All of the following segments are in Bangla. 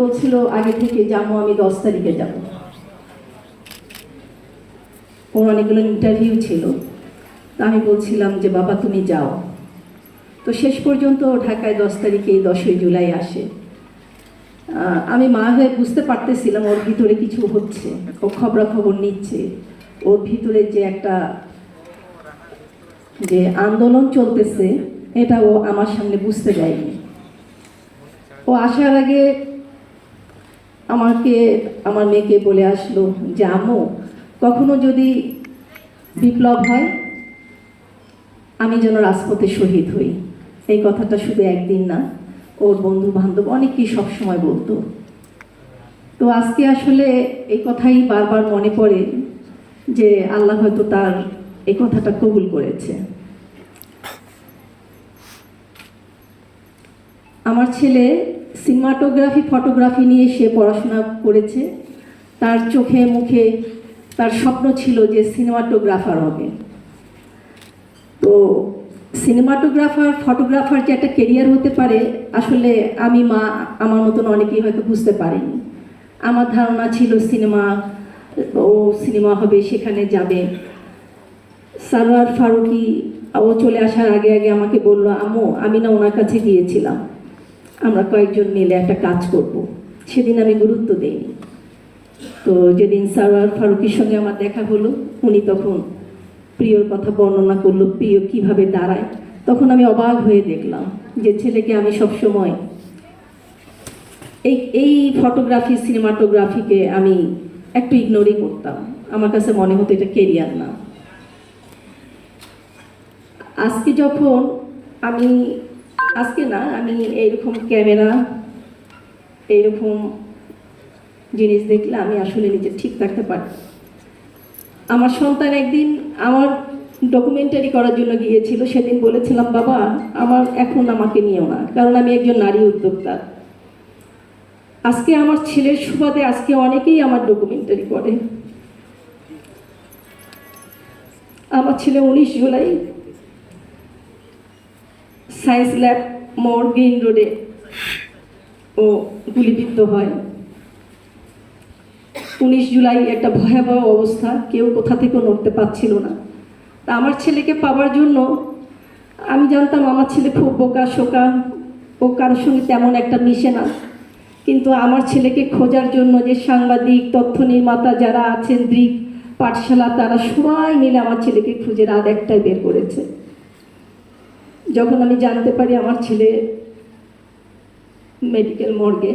বলছিল, আগে থেকে যাব, আমি দশ তারিখে যাব। ওর অনেকগুলো ইন্টারভিউ ছিল। তা আমি বলছিলাম যে, বাবা, তুমি যাও। তো শেষ পর্যন্ত ঢাকায় দশ তারিখে, দশই জুলাই আসে। আমি মা হয়ে বুঝতে পারতেছিলাম ওর ভিতরে কিছু হচ্ছে, ও খবরাখবর নিচ্ছে। ওর ভিতরে যে একটা যে আন্দোলন চলতেছে, এটা ও আমার সামনে বুঝতে দেয়নি। ও আসার আগে আমাকে, আমার মেয়েকে বলে আসলো যে আমো কখনো যদি বিপ্লব হয়, আমি যেন রাজপথে শহীদ হই। এই কথাটা শুধু একদিন না, ওর বন্ধু বান্ধব অনেকেই সবসময় বলতো। তো আজকে আসলে এই কথাই বারবার মনে পড়ে যে, আল্লাহ হয়তো তার এই কথাটা কবুল করেছে। আমার ছেলে সিনেমাটোগ্রাফি ফটোগ্রাফি নিয়ে সে পড়াশোনা করেছে। তার চোখে মুখে তার স্বপ্ন ছিল যে সিনেমাটোগ্রাফার হবে। তো সিনেমাটোগ্রাফার ফটোগ্রাফার যে একটা কেরিয়ার হতে পারে, আসলে আমি মা, আমার মতন অনেকেই হয়তো বুঝতে পারেনি। আমার ধারণা ছিল সিনেমা, ও সিনেমা হবে, সেখানে যাবে। সারোয়ার ফারুকি ও চলে আসার আগে আগে আমাকে বলল, আম্মু, আমি না ওনার কাছে গিয়েছিলাম। আমরা কয়েকজন মিলে একটা কাজ করব। সেদিন আমি গুরুত্ব দেইনি। তো যেদিন সারোয়ার ফারুকির সঙ্গে আমার দেখা হলো, উনি তখন প্রিয়র কথা বর্ণনা করল, প্রিয় কীভাবে দাঁড়ায়। তখন আমি অবাক হয়ে দেখলাম যে ছেলেকে আমি সবসময় এই এই ফটোগ্রাফি সিনেমাটোগ্রাফিকে আমি একটু ইগনোরই করতাম। আমার কাছে মনে হতো এটা কেরিয়ার না। আজকে যখন আমি আজকে না, আমি এইরকম ক্যামেরা, এইরকম জিনিস দেখলে আমি আসলে নিজে ঠিক থাকতে পারি। আমার সন্তান একদিন আমার ডকুমেন্টারি করার জন্য গিয়েছিল, সেদিন বলেছিলাম, বাবা, আমার এখন আমাকে নিয়েও না, কারণ আমি একজন নারী উদ্যোক্তা। আজকে আমার ছেলের সুবাদে আজকে অনেকেই আমার ডকুমেন্টারি করে। আমার ছেলে উনিশ জুলাই সায়েন্স ল্যাব মোড় গ্রিন রোডে ও গুলিবিদ্ধ হয়। উনিশ জুলাই একটা ভয়াবহ অবস্থা, কেউ কোথা থেকেও নড়তে পারছিল না। তা আমার ছেলেকে পাওয়ার জন্য আমি জানতাম আমার ছেলে খুব বোকা, শোকা ও কারোর সঙ্গে তেমন একটা মিশে না। কিন্তু আমার ছেলেকে খোঁজার জন্য যে সাংবাদিক, তথ্য নির্মাতা যারা আছেন দ্রিক পাঠশালা, তারা সবাই মিলে আমার ছেলেকে খুঁজে রাত একটাই বের করেছে। যখন আমি জানতে পারি আমার ছেলে মেডিকেল মর্গে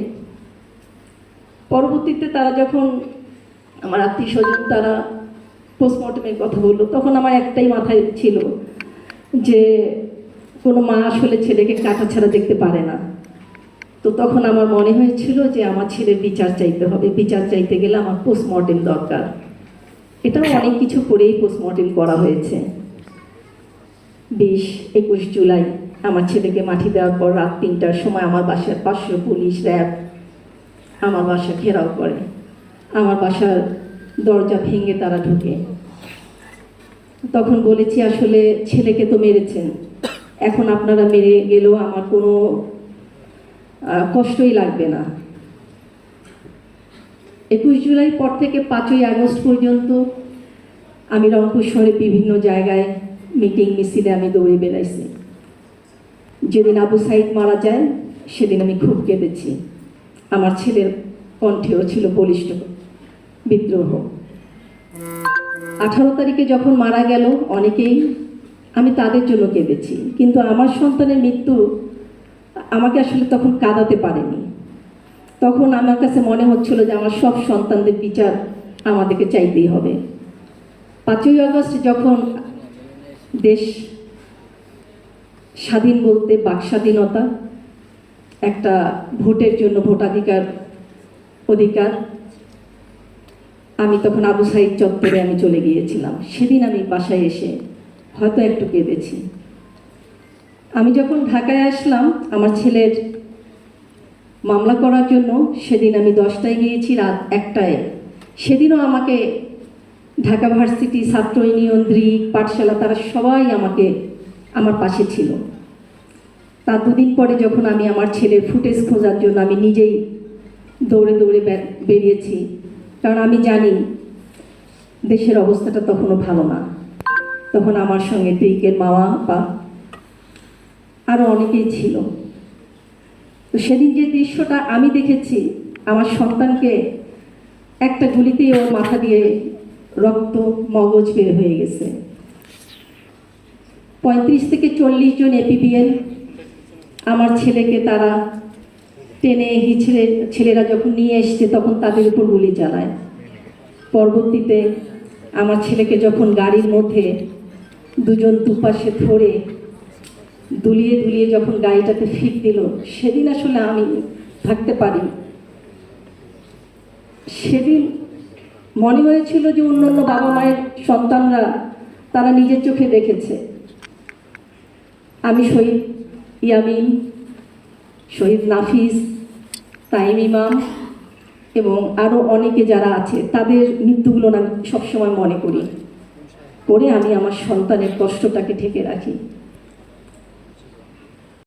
পরবর্তীতে তারা যখন আমার আত্মীয় স্বজন তারা পোস্টমর্টমের কথা বলল, তখন আমার একটাই মাথায় ছিল যে কোনো মা আসলে ছেলেকে কাটা ছাড়া দেখতে পারে না। তো তখন আমার মনে হয়েছিল যে আমার ছেলের বিচার চাইতে হবে, বিচার চাইতে গেলে আমার পোস্টমর্টেম দরকার। এটাও অনেক কিছু করেই পোস্টমর্টেম করা হয়েছে। বিশ একুশ জুলাই। আমার ছেলেকে মাটি দেওয়ার পর রাত তিনটার সময় আমার বাসার পাঁচশো পুলিশ র্যাব আমার বাসা ঘেরাও করে। আমার বাসার দরজা ভেঙে তারা ঢুকে। তখন বলেছি, আসলে ছেলেকে তো মেরেছেন। এখন আপনারা মেরে গেলেও আমার কোনো কষ্টই লাগবে না। একুশ জুলাই পর থেকে পাঁচই আগস্ট পর্যন্ত আমি রংপুর শহরে বিভিন্ন জায়গায় মিটিং মিছিলে আমি দৌড়ে বেড়াইছি। যেদিন আবু সাইদ মারা যায়, সেদিন আমি খুব কেঁদেছি। আমার ছেলের কণ্ঠেও ছিল বলিষ্ঠ বিদ্রোহ। আঠারো তারিখে যখন মারা গেল, অনেকেই আমি তাদের জন্য কেঁদেছি। কিন্তু আমার সন্তানের মৃত্যু আমাকে আসলে তখন কাঁদাতে পারেনি। তখন আমার কাছে মনে হচ্ছিল যে আমার সব সন্তানদের বিচার আমাদেরকে চাইতেই হবে। পাঁচই আগস্ট যখন দেশ স্বাধীন বলতে বাক স্বাধীনতা, একটা ভোটের জন্য ভোটাধিকার অধিকার। আমি তখন আবু সাইদ চত্বরে আমি চলে গিয়েছিলাম। সেদিন আমি বাসায় এসে হয়তো একটু কেঁদেছি। আমি যখন ঢাকায় আসলাম, আমার ছেলের মামলা করার জন্য, সেদিন আমি দশটায় গিয়েছি, রাত একটায়। সেদিনও আমাকে ঢাকা ভার্সিটি ছাত্র ইউনিয়ন দ্রিক পাঠশালা, তারা সবাই আমাকে আমার পাশে ছিল। তার দুদিন পরে যখন আমি আমার ছেলের ফুটেজ খোঁজার জন্য আমি নিজেই দৌড়ে দৌড়ে বেরিয়েছি, কারণ আমি জানি দেশের অবস্থাটা তখনও ভালো না। তখন আমার সঙ্গে দিকের মামা, বা আরও অনেকেই ছিল। তো সেদিন যে দৃশ্যটা আমি দেখেছি, আমার সন্তানকে একটা গুলিতেই ওর মাথা দিয়ে রক্ত, মগজ বের হয়ে গেছে। পঁয়ত্রিশ থেকে চল্লিশ জন এপিবিএল আমার ছেলেকে তারা টেনে হিচড়ে ছেলেরা যখন নিয়ে এসছে, তখন তাদের উপর গুলি চালায়। পরবর্তীতে আমার ছেলেকে যখন গাড়ির মধ্যে দুজন দুপাশে ধরে দুলিয়ে দুলিয়ে যখন গাড়িটাতে ফিট দিল, সেদিন আসলে আমি থাকতে পারি। সেদিন মনে হয়েছিল যে অন্যান্য বাবা মায়ের সন্তানরা তারা নিজের চোখে দেখেছে। আমি শহীদ ইয়ামিন, শহীদ নাফিস, তাইম ইমাম এবং আরও অনেকে যারা আছে, তাদের মৃত্যুগুলো আমি সবসময় মনে করি। করে আমি আমার সন্তানের কষ্টটাকে ঢেকে রাখি।